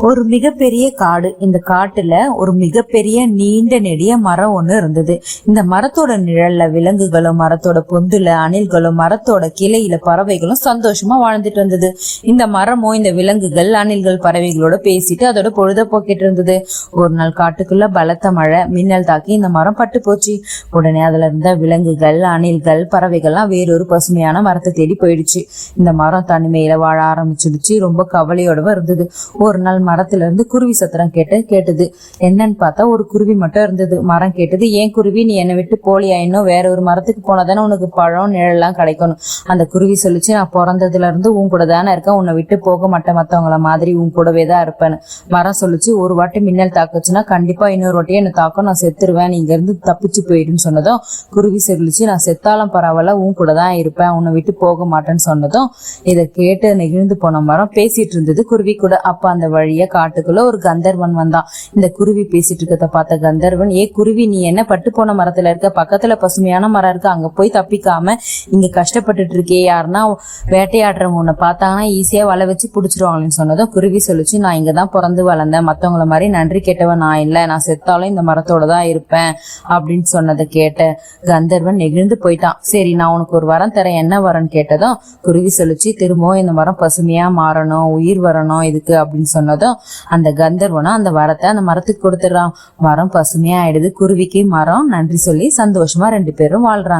ஒரு மிகப்பெரிய காடு. இந்த காட்டுல ஒரு மிகப்பெரிய நீண்ட நெடிய மரம் ஒன்னு இருந்தது. இந்த மரத்தோட நிழல்ல விலங்குகளும் மரத்தோட பொந்துல அணில்களும் மரத்தோட கிளையில பறவைகளும் சந்தோஷமா வாழ்ந்துட்டு இருந்தது. இந்த மரமும் இந்த விலங்குகள் அணில்கள் பறவைகளோட பேசிட்டு அதோட பொழுத போக்கிட்டு இருந்தது. ஒரு நாள் காட்டுக்குள்ள பலத்த மழை மின்னல் தாக்கி இந்த மரம் பட்டு போச்சு. உடனே அதுல இருந்த விலங்குகள் அணில்கள் பறவைகள்லாம் வேறொரு பசுமையான மரத்தை தேடி போயிடுச்சு. இந்த மரம் தனிமையில வாழ ஆரம்பிச்சிடுச்சு. ரொம்ப கவலையோடவும் இருந்தது. ஒரு நாள் மரத்துல இருந்து குருவி சத்திரம் கேட்டு கேட்டது. என்னன்னு பார்த்தா ஒரு குருவி மட்டும் இருந்தது. மரம் கேட்டது ஏன் குருவி நீ என்னை விட்டு போலியா? இன்னும் வேற ஒரு மரத்துக்கு போனாதானே உனக்கு பழம் நிழல்லாம் கிடைக்கணும். அந்த குருவி சொல்லிச்சு நான் பிறந்ததுல இருந்து உன் கூட தானே இருக்கேன். உன்னை விட்டு போக மாட்டேன். மத்தவங்கள மாதிரி உன் கூடவே தான் இருப்பேன்னு. மரம் சொல்லிச்சு ஒரு வாட்டி மின்னல் தாக்குச்சுன்னா கண்டிப்பா இன்னொரு வாட்டியே என்ன தாக்கம். நான் செத்துருவேன். நீங்க இருந்து தப்பிச்சு போயிடுன்னு சொன்னதும் குருவி சொல்லிச்சு நான் செத்தாலும் பரவாயில்ல. உன் கூட தான் இருப்பேன். உன்னை விட்டு போக மாட்டேன்னு சொன்னதும் இதை கேட்டு நெகிழ்ந்து போன மரம் பேசிட்டு இருந்தது குருவி கூட. அப்ப அந்த வழி பெரிய காட்டுக்குள்ள ஒரு கந்தர்வன் வந்தான். இந்த குருவி பேசிட்டு இருக்கிறத பார்த்த கந்தர்வன் ஏ குருவி நீ என்ன பட்டு போன மரத்துல இருக்க? பக்கத்துல பசுமையான மரம் இருக்கு அங்க போய் தப்பிக்காம இங்க கஷ்டப்பட்டுட்டு இருக்கே யாருன்னா வேட்டையாடுறவங்க உன்னை பார்த்தாங்கன்னா ஈஸியா வலை வச்சு பிடிச்சிருவாங்கன்னு சொன்னதும் குருவி சொல்லிச்சு நான் இங்க தான் பிறந்து வளர்ந்தேன். மத்தவங்கள மாதிரி நன்றி கேட்டவன் நான் இல்ல. நான் செத்தாலும் இந்த மரத்தோட தான் இருப்பேன். அப்படின்னு சொன்னதை கேட்ட கந்தர்வன் நெகிழ்ந்து போயிட்டான். சரி நான் உனக்கு ஒரு வரம் தரேன். என்ன வரம்னு கேட்டதும் குருவி சொல்லிச்சு திரும்பவும் இந்த மரம் பசுமையா மாறணும் உயிர் வரணும் இதுக்கு அப்படின்னு சொன்னதும் சொன்னதும் அந்த கந்தர்வனும் அந்த வரத்தை அந்த மரத்துக்கு கொடுத்துடுறான். மரம் பசுமையா ஆயிடுது. குருவிக்கு மரம். நன்றி சொல்லி சந்தோஷமா ரெண்டு பேரும் வாழ்றாங்க.